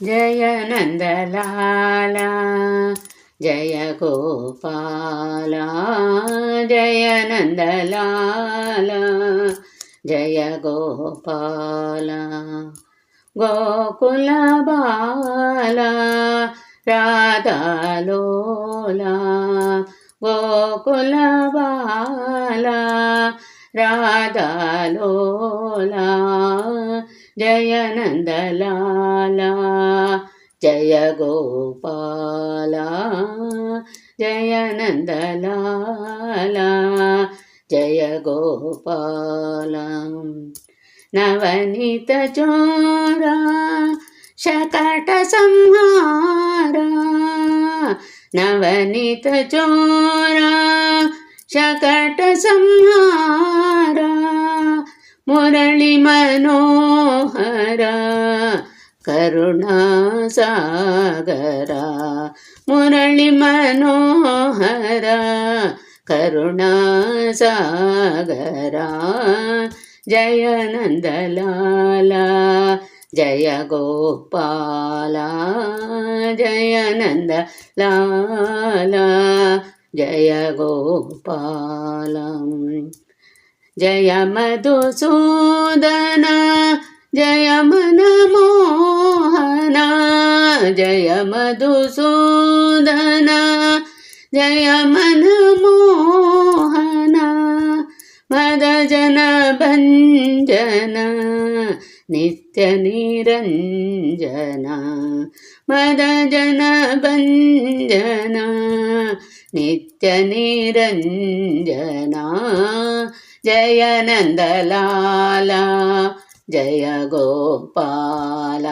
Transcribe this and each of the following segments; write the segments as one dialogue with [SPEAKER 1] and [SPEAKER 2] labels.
[SPEAKER 1] జయ నందలాల జయ గోపాల జయ నందలాల జయ గోపాల గోకుల బాల రాధాలోల గోకుల బాల రాధాలోలా జయ నందలాల జయ గోపాల జయ నందలాల జయ గోపాల. నవనీత చోరా శకట సంహారా నవనీత చోరా శకట సంహారా మురళి మనో మనోహర కరుణాసాగర మురళి మనోహర కరుణాసాగర జయ నందలాల జయ గోపాల జయ నందలాల జయ గోపాలం జయ మధుసూదన जय मनमोहना जय मधुसूदना जय मनमोहना मदजनभञ्जन नित्य नित्यनिरञ्जना मदजन भञ्जना नित्यनिरञ्जना जय नन्दलाला। జయ గోపాల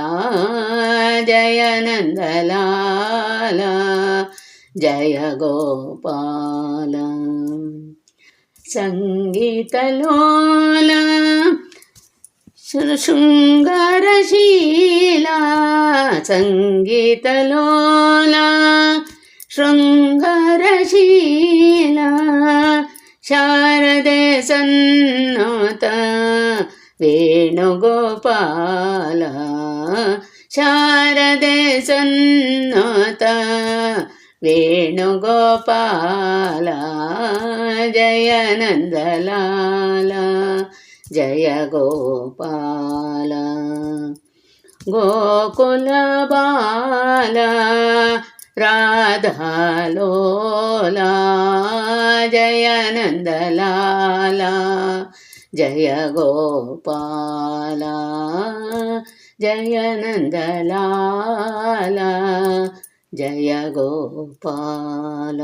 [SPEAKER 1] జయ నందలాల జయ గోపాల. సంగీతలోల శృంగారశీలా సంగీతలోల శృంగారశీల శారదే సన్నత వేణుగోపాల శారదే సన్నోత వేణుగోపాల జయ జయ గోపాల గోకుల బాల రాధాలోలా జయనందలాలా జయ గోపాల జయ నందలాల జయ గోపాల.